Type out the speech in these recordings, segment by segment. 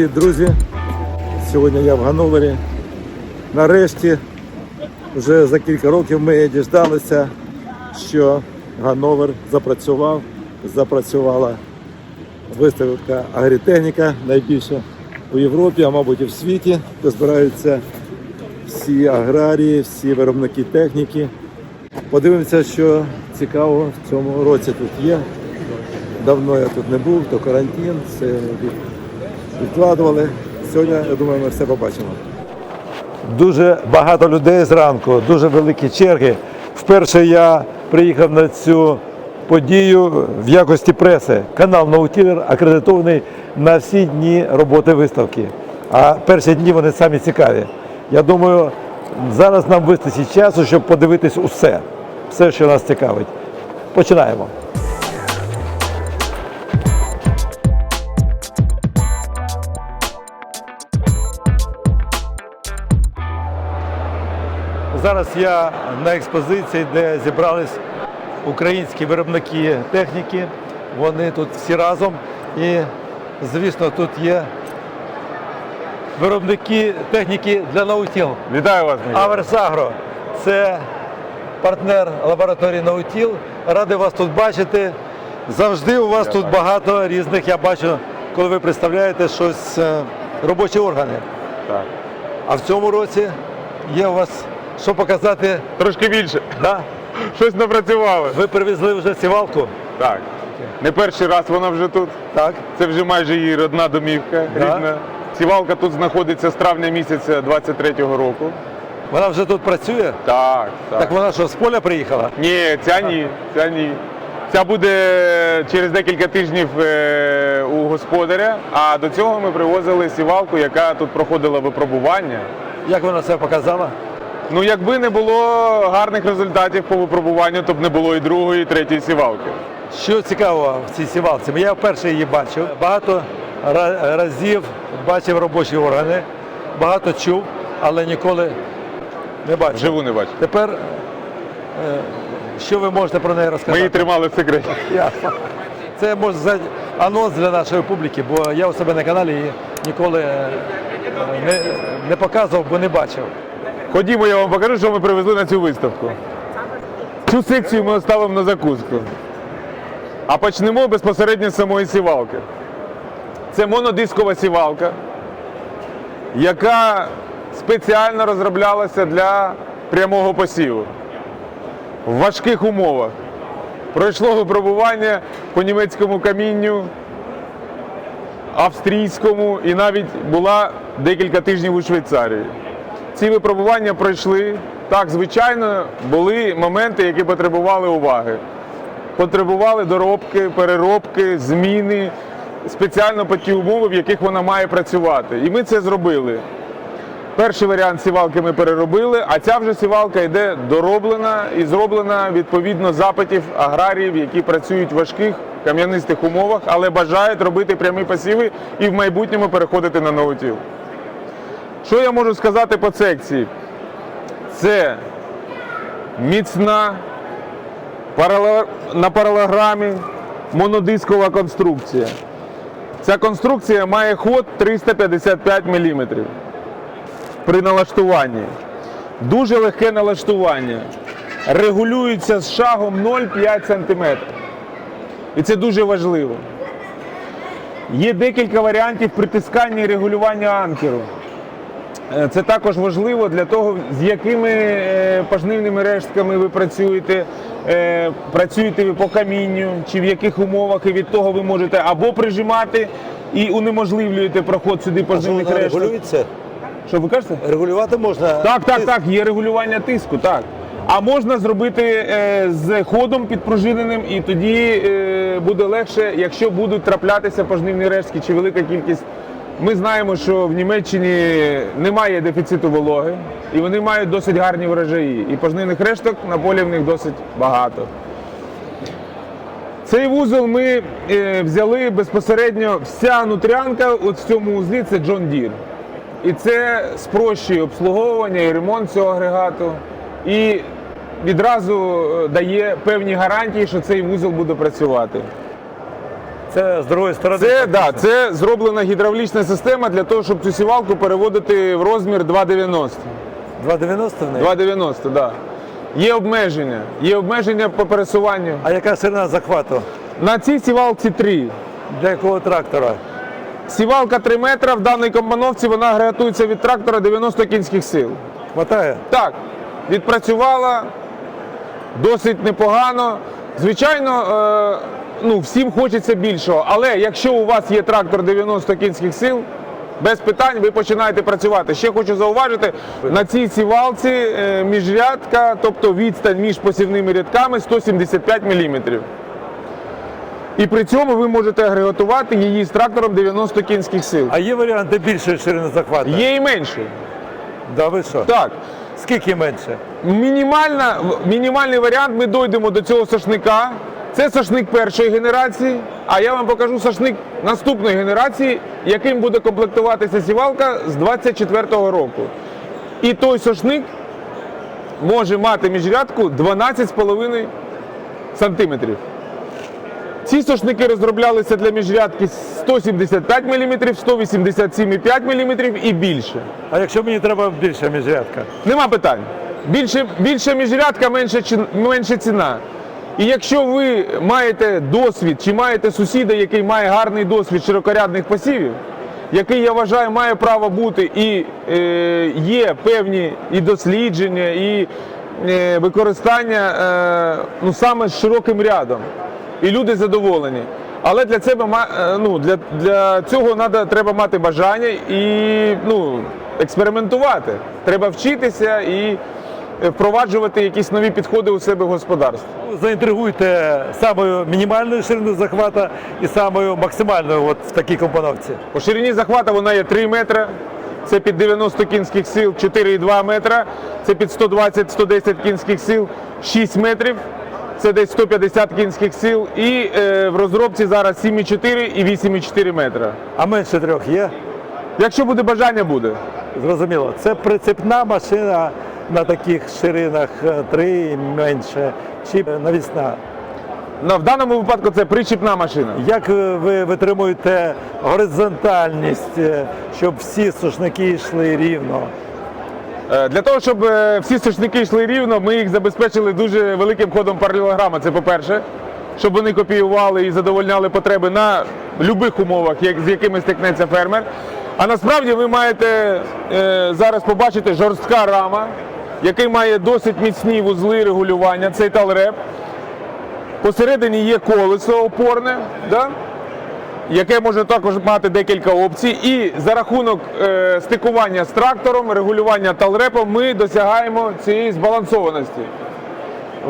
Привіт, друзі! Сьогодні я в Ганновері. Нарешті, вже за кілька років ми діждалися, що Ганновер запрацював, запрацювала виставка агрітехніка, найбільша у Європі, а мабуть і в світі, де збираються всі аграрії, всі виробники техніки. Подивимося, що цікаво в цьому році тут є. Давно я тут не був, то карантин, все від- відкладували. Сьогодні, я думаю, ми все побачимо. Дуже багато людей зранку, дуже великі черги. Вперше я приїхав на цю подію в якості преси. Канал Наутілер акредитований на всі дні роботи виставки. А перші дні вони самі цікаві. Я думаю, зараз нам вистачить часу, щоб подивитись усе, все, що нас цікавить. Починаємо. Зараз я на експозиції, де зібрались українські виробники техніки. Вони тут всі разом. І, звісно, тут є виробники техніки для наутіл. Вітаю вас, Микола. Аверсагро це партнер лабораторії Наутіл. Радий вас тут бачити. Завжди у вас тут багато різних. Я бачу, коли ви представляєте щось е, робочі органи. Так. А в цьому році є у вас що показати. Трошки більше. Да? Щось напрацювали. Ви привезли вже сівалку? Так. Не перший раз вона вже тут. Так. Це вже майже її родна домівка Да. рідна. Сівалка тут знаходиться з травня місяця 23-го року. Вона вже тут працює? Так, так. Так вона що, з поля приїхала? Ні, ця ні, ця ні. Ця буде через декілька тижнів е, у господаря, а до цього ми привозили сівалку, яка тут проходила випробування. Як вона себе показала? Ну, якби не було гарних результатів по випробуванню, то б не було і другої, і третьої сівалки. Що цікаво в цій сівалці? Я вперше її бачив. Багато разів бачив робочі органи, багато чув, але ніколи не бачив. Живу не бачу. Тепер, е, що ви можете про неї розказати? Ми її тримали в секреті. Ясно. Це можна сказати анонс для нашої публіки, бо я у себе на каналі її ніколи е, не, не показував, бо не бачив. Ходімо, я вам покажу, що ми привезли на цю виставку. Цю секцію ми оставимо на закуску. А почнемо безпосередньо з самої сівалки. Це монодискова сівалка, яка спеціально розроблялася для прямого посіву в важких умовах. Пройшло випробування по німецькому камінню, австрійському і навіть була декілька тижнів у Швейцарії. Ці випробування пройшли. Так, звичайно, були моменти, які потребували уваги. Потребували доробки, переробки, зміни спеціально по ті умови, в яких вона має працювати. І ми це зробили. Перший варіант сівалки ми переробили, а ця вже сівалка йде дороблена і зроблена відповідно запитів аграріїв, які працюють в важких кам'янистих умовах, але бажають робити прямі посіви і в майбутньому переходити на новотіл. Що я можу сказати по секції? Це міцна на паралограмі монодискова конструкція. Ця конструкція має ход 355 мм при налаштуванні. Дуже легке налаштування. Регулюється з шагом 0,5 см. І це дуже важливо. Є декілька варіантів притискання і регулювання анкеру. Е, Це також важливо для того, з якими е, пожнивними рештками ви працюєте, Е, працюєте ви по камінню, чи в яких умовах, і від того ви можете або прижимати і унеможливлюєте проход сюди пожнивних решток. регулюється? Що ви кажете? Регулювати можна. Так, так, так, є регулювання тиску, так. А можна зробити з ходом підпружиненим, і тоді буде легше, якщо будуть траплятися пожнивні рештки чи велика кількість. Ми знаємо, що в Німеччині немає дефіциту вологи, і вони мають досить гарні врожаї. І пожнивних решток на полі в них досить багато. Цей вузол ми е, взяли безпосередньо вся нутрянка от в цьому узлі це John Deere. І це спрощує обслуговування і ремонт цього агрегату. І відразу е, дає певні гарантії, що цей вузол буде працювати. Це з другої сторони. Це, да, це зроблена гідравлічна система для того, щоб цю сівалку переводити в розмір 2,90. 2,90 в неї? 2,90, да. Є обмеження. Є обмеження по пересуванню. А яка ширина захвату? На цій сівалці 3. Для якого трактора? Сівалка 3 метра, в даній комбановці вона агрегатується від трактора 90 кінських сил. Хватає? Так, відпрацювала досить непогано. Звичайно, е, ну, всім хочеться більшого, але якщо у вас є трактор 90 кінських сил, без питань ви починаєте працювати. Ще хочу зауважити, на цій сівалці е, міжрядка, тобто відстань між посівними рядками 175 мм. І при цьому ви можете агрегатувати її з трактором 90 кінських сил. А є варіанти більшої ширини захвату? Є і менше. Да ви що? Так. Скільки менше? Мінімальна, мінімальний варіант ми дійдемо до цього сошника. Це сошник першої генерації, а я вам покажу сошник наступної генерації, яким буде комплектуватися сівалка з 24-го року. І той сошник може мати міжрядку 12,5 сантиметрів. Ці сошники розроблялися для міжрядки 175 мм, 187,5 мм і більше. А якщо мені треба більша міжрядка? Нема питань. Більше, більше міжрядка, менше, менше ціна. І якщо ви маєте досвід, чи маєте сусіда, який має гарний досвід широкорядних посівів, який, я вважаю, має право бути і е, є певні і дослідження, і е, використання е, ну, саме з широким рядом. І люди задоволені. Але для себе е, ну, для, для цього надо, треба мати бажання і ну, експериментувати. Треба вчитися і впроваджувати якісь нові підходи у себе в господарстві. Заінтригуйте самою мінімальною шириною захвата і самою максимальною от в такій компоновці. По ширині захвату вона є 3 метри, це під 90 кінських сил, 4,2 метра, це під 120-110 кінських сил, 6 метрів, це десь 150 кінських сил. І е, в розробці зараз 7,4 і 8,4 метра. А менше трьох є? Якщо буде бажання, буде. Зрозуміло. Це прицепна машина на таких ширинах е, три і менше, чи навісна. На, в даному випадку це причіпна машина. Як е, ви витримуєте горизонтальність, е, щоб всі сушники йшли рівно? Е, Для того, щоб е, всі сушники йшли рівно, ми їх забезпечили дуже великим ходом паралелограма. Це по-перше, щоб вони копіювали і задовольняли потреби на будь-яких умовах, як, з якими стикнеться фермер. А насправді ви маєте е, зараз побачити жорстка рама, який має досить міцні вузли регулювання, цей талреп. Посередині є колесо опорне, да? яке може також мати декілька опцій. І за рахунок е, стикування з трактором, регулювання талрепом, ми досягаємо цієї збалансованості.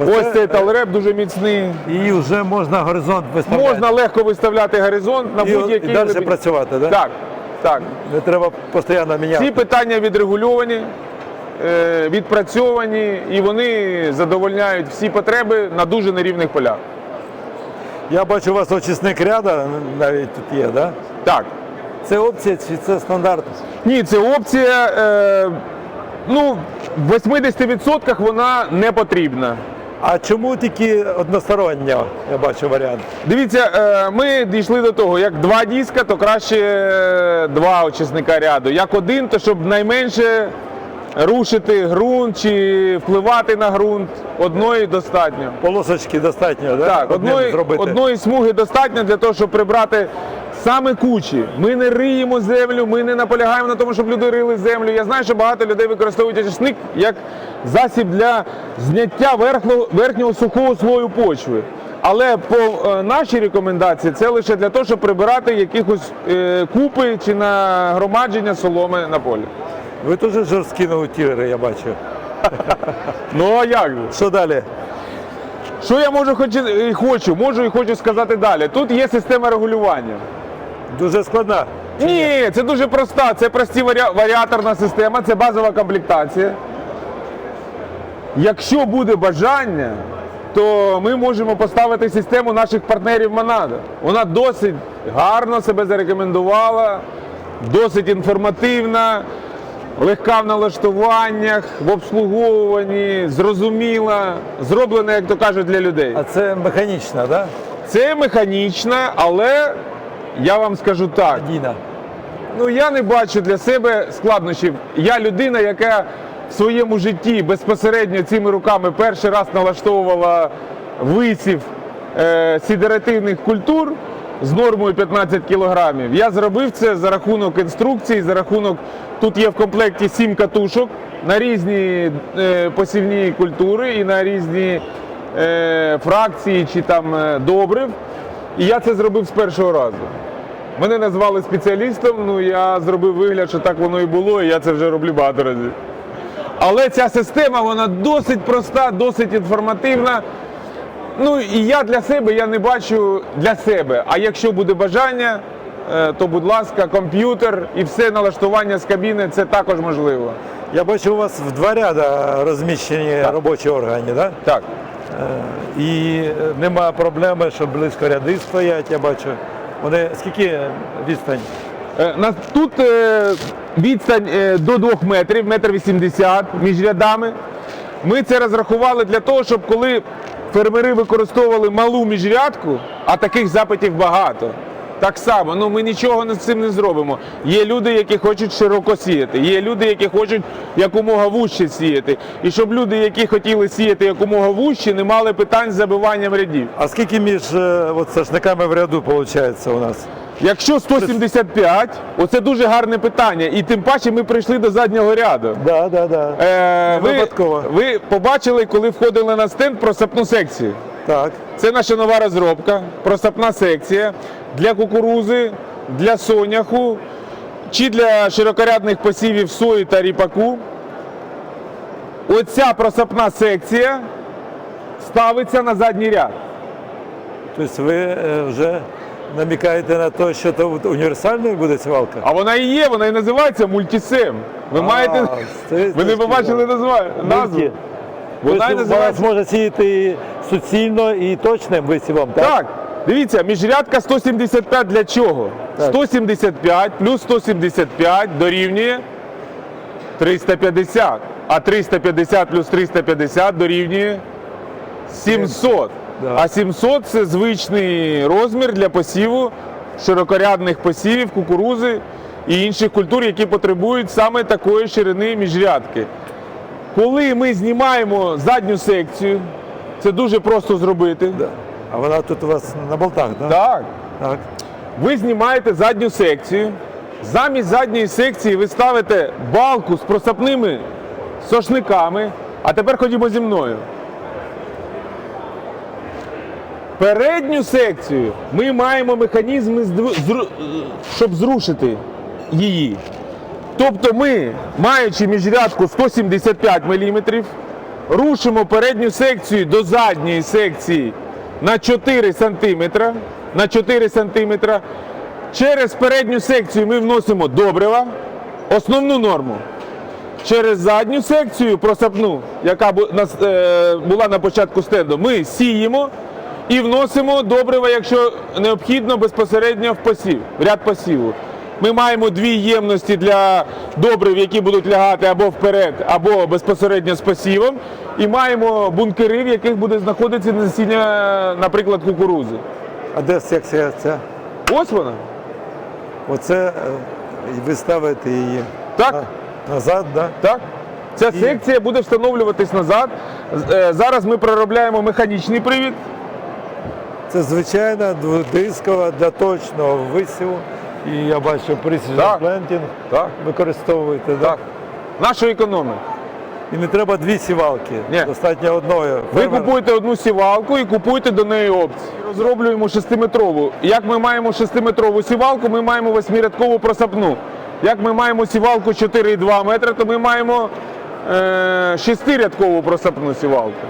Ось цей талреп дуже міцний. І вже можна горизонт виставляти. Можна легко виставляти горизонт на будь-який і далі працювати, да? Так, так. Не треба постійно міняти. Ці питання відрегульовані, е, відпрацьовані, і вони задовольняють всі потреби на дуже нерівних полях. Я бачу, у вас очисник ряда навіть тут є, да? Так. Це опція чи це стандарт? Ні, це опція. Е, ну, в 80% вона не потрібна. А чому тільки односторонньо? Я бачу варіант. Дивіться, е, ми дійшли до того, як два диска, то краще е, два очисника ряду. Як один, то щоб найменше рушити ґрунт чи впливати на ґрунт, одної достатньо. Полосочки достатньо, да? Так, одної, одної смуги достатньо для того, щоб прибрати саме кучі. Ми не риємо землю, ми не наполягаємо на тому, щоб люди рили землю. Я знаю, що багато людей використовують очисник як засіб для зняття верхнього, верхнього сухого слою почви. Але по е, нашій рекомендації це лише для того, щоб прибирати якихось е, купи чи нагромадження соломи на полі. Ви теж жорсткі наутілери, я бачу. Ну а як же? Що далі? Що я можу хочу, і хочу, можу і хочу сказати далі. Тут є система регулювання. Дуже складна. Ні, це дуже проста. Це прості варіа- варіаторна система, це базова комплектація. Якщо буде бажання, то ми можемо поставити систему наших партнерів Монада. Вона досить гарно себе зарекомендувала, досить інформативна, легка в налаштуваннях, в обслуговуванні, зрозуміла, зроблена, як то кажуть, для людей. А це механічна, да? Це механічна, але я вам скажу так. Діна. Ну я не бачу для себе складнощів. Я людина, яка в своєму житті безпосередньо цими руками перший раз налаштовувала висів е, сідеративних культур з нормою 15 кілограмів. Я зробив це за рахунок інструкцій, за рахунок тут є в комплекті 7 катушок на різні е, посівні культури і на різні е, фракції чи там е, добрив. І я це зробив з першого разу. Мене назвали спеціалістом, ну я зробив вигляд, що так воно і було, і я це вже роблю багато разів. Але ця система вона досить проста, досить інформативна. Ну і я для себе я не бачу для себе. А якщо буде бажання, е, то будь ласка, комп'ютер і все налаштування з кабіни це також можливо. Я бачу, у вас в два ряда розміщені робочі органи, да? Так. і е, немає проблеми, що близько ряди стоять, я бачу. Вони скільки відстань? Е, Тут е, відстань е, до 2 метрів, метр 80 між рядами. Ми це розрахували для того, щоб коли фермери використовували малу міжрядку, а таких запитів багато. Так само, ну ми нічого з цим не зробимо. Є люди, які хочуть широко сіяти, є люди, які хочуть якомога вужче сіяти. І щоб люди, які хотіли сіяти якомога вужче, не мали питань з забиванням рядів. А скільки між е, от, сошниками в ряду виходить у нас? Якщо 175, оце дуже гарне питання. І тим паче ми прийшли до заднього ряду. Да, да, да. Е, ви, випадково. ви побачили, коли входили на стенд про сапну секцію. Так. Це наша нова розробка, просапна секція для кукурузи, для соняху чи для широкорядних посівів сої та ріпаку. Оця просапна секція ставиться на задній ряд. Тобто ви е, вже намікаєте на те, що то от універсальною буде сівалка? А вона і є, вона і називається мультисем. Ви маєте. Ви не побачили назву? Вона називається. зможе сіяти суцільно і точним висівом, так? Так, дивіться, міжрядка 175 для чого? Так. 175 плюс 175 дорівнює 350. А 350 плюс 350 дорівнює 700. Да. А 700 це звичний розмір для посіву широкорядних посівів, кукурузи і інших культур, які потребують саме такої ширини міжрядки. Коли ми знімаємо задню секцію, це дуже просто зробити. Да. А вона тут у вас на болтах, так? Так. так. Ви знімаєте задню секцію. Замість задньої секції ви ставите балку з просапними сошниками. А тепер ходімо зі мною. Передню секцію ми маємо механізми, щоб зрушити її. Тобто ми, маючи міжрядку 175 мм, рушимо передню секцію до задньої секції на 4 см. На 4 см. Через передню секцію ми вносимо добрива, основну норму. Через задню секцію просапну, яка е, була на початку стенду, ми сіємо і вносимо добрива, якщо необхідно, безпосередньо в посів, в ряд посіву. Ми маємо дві ємності для добрив, які будуть лягати або вперед, або безпосередньо з посівом. І маємо бункери, в яких буде знаходитися насіння, наприклад, кукурузи. А де секція ця? Ось вона. Оце е, ви ставите її Так. на- назад, да? Так? Ця секція буде встановлюватись назад. Е, Зараз ми проробляємо механічний привід. Це звичайна дводискова для точного висіву. І я бачу Так. Planting Так. використовуєте, да? Так. Нашу економію. І не треба дві сівалки, Ні. достатньо одної. Ви Фермер- купуєте одну сівалку і купуєте до неї опції. Розроблюємо шестиметрову. Як ми маємо шестиметрову сівалку, ми маємо восьмирядкову просапну. Як ми маємо сівалку 4,2 метри, то ми маємо е, шестирядкову просапну сівалку.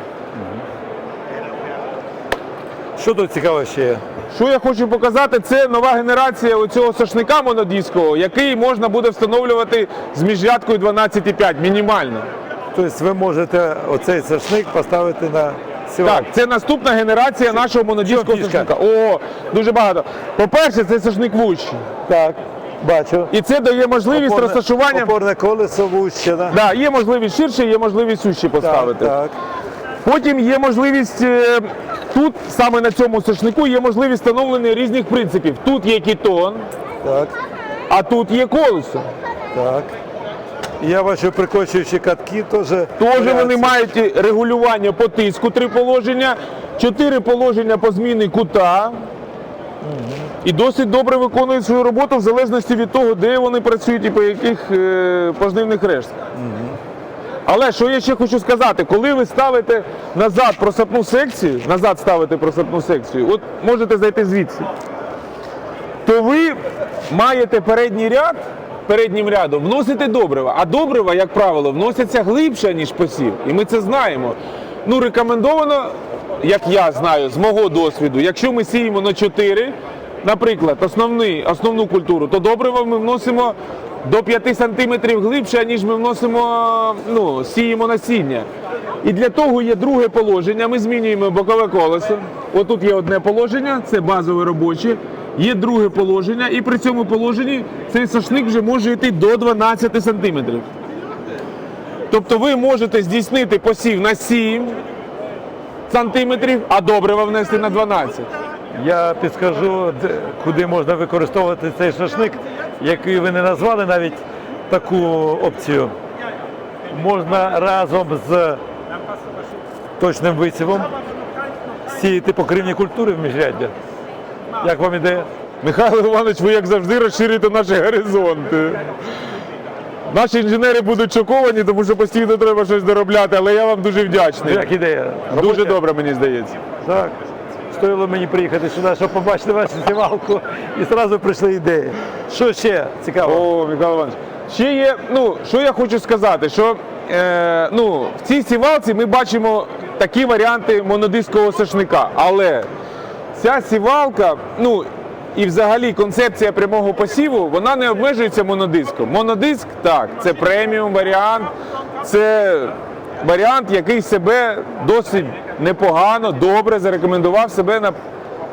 Що тут цікаво ще є? Що я хочу показати, це нова генерація оцього сошника монодискового, який можна буде встановлювати з міжрядкою 12,5 мінімально. Тобто ви можете оцей сошник поставити на сівалку. Так, це наступна генерація нашого фішка? сошника. О, дуже багато. По-перше, це сошник вущий. Так, бачу. І це дає можливість Опорне- розташування. Опорне колесо вуще, да? Да, є можливість ширше, є можливість так, поставити. так. Потім є можливість е, тут, саме на цьому сошнику, є можливість встановлення різних принципів. Тут є кітон, Так, а тут є колесо. так. Я бачу прикочуючі катки теж. Теж вони мають регулювання по тиску, три положення, чотири положення по зміни кута. І досить добре виконують свою роботу в залежності від того, де вони працюють і по яких е, пожнивних рештках. Але що я ще хочу сказати, коли ви ставите назад просапну секцію, назад ставите просапну секцію, от можете зайти звідси, то ви маєте передній ряд, переднім рядом вносите добрива. А добрива, як правило, вносяться глибше, ніж посів. І ми це знаємо. Ну, рекомендовано, як я знаю, з мого досвіду, якщо ми сіємо на 4, наприклад, основний, основну культуру, то добрива ми вносимо до 5 см глибше, ніж ми вносимо, ну, сіємо насіння. І для того є друге положення. Ми змінюємо бокове колесо. Отут є одне положення, це базове робоче. Є друге положення, і при цьому положенні цей сошник вже може йти до 12 сантиметрів. Тобто ви можете здійснити посів на 7 сантиметрів, а добрива внести на 12. Я підскажу, куди можна використовувати цей шашлик, який ви не назвали навіть таку опцію. Можна разом з точним висівом сіяти покривні культури в міжряддя. Як вам ідея? Михайло Іванович, ви як завжди розширюєте наші горизонти. Наші інженери будуть шоковані, тому що постійно треба щось доробляти, але я вам дуже вдячний. Як ідея? Дуже добре, мені здається. Так. Стоїло мені приїхати сюди, щоб побачити вашу сівалку, і одразу прийшли ідеї. Що ще цікаво? О, Михайло Іванович. Ще є, ну, що я хочу сказати, що е, ну, в цій сівалці ми бачимо такі варіанти монодискового сошника. Але ця сівалка, ну, і взагалі концепція прямого посіву, вона не обмежується монодиском. Монодиск, так, це преміум варіант, це варіант, який себе досить непогано, добре зарекомендував себе на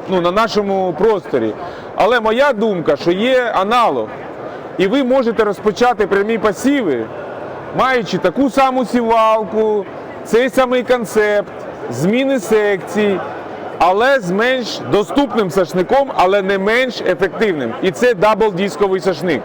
ну, на нашому просторі. Але моя думка, що є аналог, і ви можете розпочати прямі пасіви, маючи таку саму сівалку, цей самий концепт, зміни секцій, але з менш доступним сашником, але не менш ефективним. І це дабл-дисковий сашник.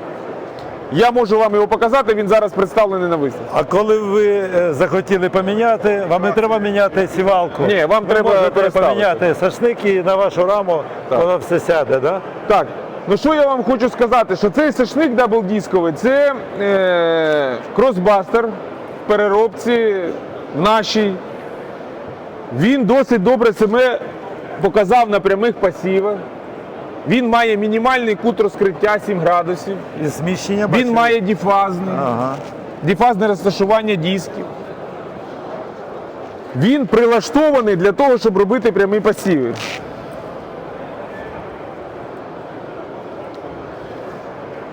Я можу вам його показати, він зараз представлений на виставці. А коли ви е, захотіли поміняти, вам не треба міняти сівалку. Ні, вам ви треба поміняти сашник і на вашу раму Так. воно все сяде, да? Так, ну що я вам хочу сказати, що цей сошник даблдисковий це е, кросбастер в переробці нашій. Він досить добре себе показав на прямих пасівах. Він має мінімальний кут розкриття 7 градусів. І зміщення Він має діфазний, Ага. діфазне розташування дисків. Він прилаштований для того, щоб робити прямі пасіви.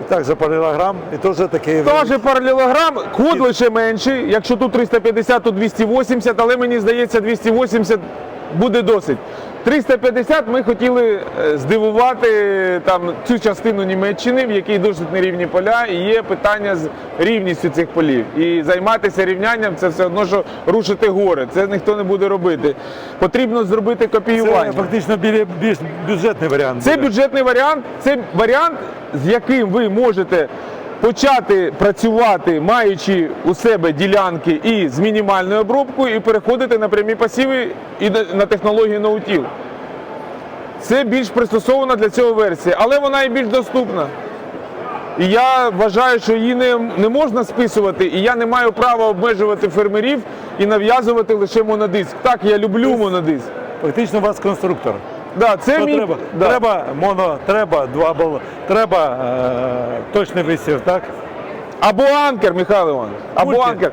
І так за паралелограм, і теж такий. Теж паралелограм, код лише менший. Якщо тут 350, то 280, але мені здається, 280 буде досить. 350 ми хотіли е, здивувати там цю частину Німеччини, в якій досить нерівні поля, і є питання з рівністю цих полів. І займатися рівнянням це все одно, що рушити гори. Це ніхто не буде робити. Потрібно зробити Це копіювання. фактично білі- більш бюджетний варіант. Це бюджетний варіант, це варіант, з яким ви можете почати працювати, маючи у себе ділянки і з мінімальною обробкою, і переходити на прямі пасіви і на технологію ноутіл. Це більш пристосована для цього версія, але вона і більш доступна. І я вважаю, що її не, не можна списувати, і я не маю права обмежувати фермерів і нав'язувати лише монодиск. Так, я люблю монодиск. Фактично у вас конструктор. Да, це мій, треба? да. Треба моно, треба два бал, треба е, точний висів, так? Або анкер, Михайло Іванович. Або Мульти. анкер.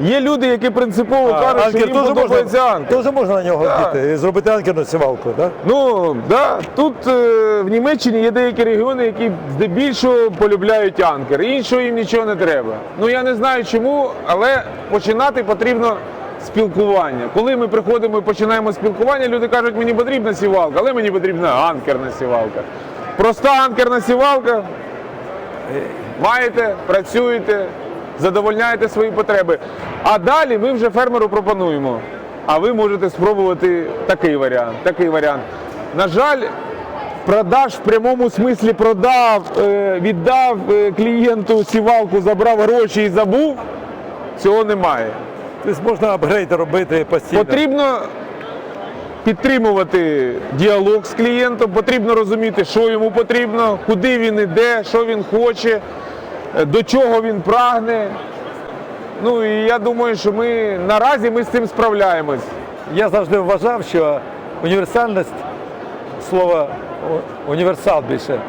Є люди, які принципово кажуть, що їм подобається можна, анкер. теж можна на нього Так. вдіти і зробити анкерну сівалку, так? Ну, да. Тут е, в Німеччині є деякі регіони, які здебільшого полюбляють анкер. Іншого їм нічого не треба. Ну я не знаю чому, але починати потрібно спілкування. Коли ми приходимо і починаємо спілкування, люди кажуть, мені потрібна сівалка, але мені потрібна анкерна сівалка. Проста анкерна сівалка. Маєте, працюєте, задовольняєте свої потреби. А далі ми вже фермеру пропонуємо а ви можете спробувати такий варіант. Такий варіант. На жаль, продаж в прямому смислі продав, е, віддав е, клієнту сівалку, забрав гроші і забув. Цього немає. Тобто можна апгрейд робити постійно. Потрібно підтримувати діалог з клієнтом, потрібно розуміти, що йому потрібно, куди він іде, що він хоче, е, до чого він прагне. Ну і я думаю, що ми наразі ми з цим справляємось. Я завжди вважав, що універсальність слова о, універсал більше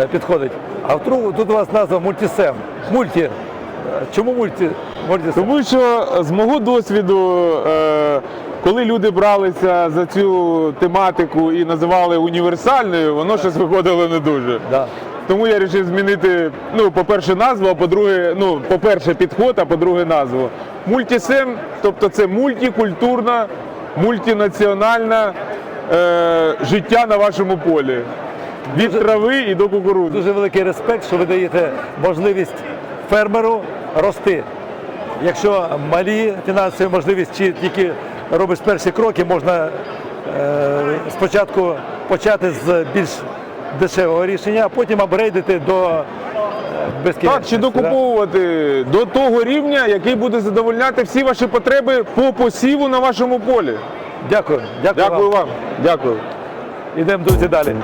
е, підходить. А втру- тут у вас назва мультисем. Мульті. Е, Чому мульті? Тому що з мого досвіду, е, коли люди бралися за цю тематику і називали універсальною, воно щось виходило не дуже. Тому я вирішив змінити, ну, по-перше, назву, а по-друге, ну, по-перше, підход, а по-друге, назву. Мультісем, тобто це мультикультурна, мультінаціональна е, життя на вашому полі. Від трави і до кукурудзи. Дуже великий респект, що ви даєте можливість фермеру рости. Якщо малі фінансові можливості чи тільки робиш перші кроки, можна е, спочатку почати з більш дешевого рішення, а потім апгрейдити до е. Так, чи да? докуповувати до того рівня, який буде задовольняти всі ваші потреби по посіву на вашому полі. Дякую. Дякую, Дякую вам. Дякую. Ідемо, друзі, далі.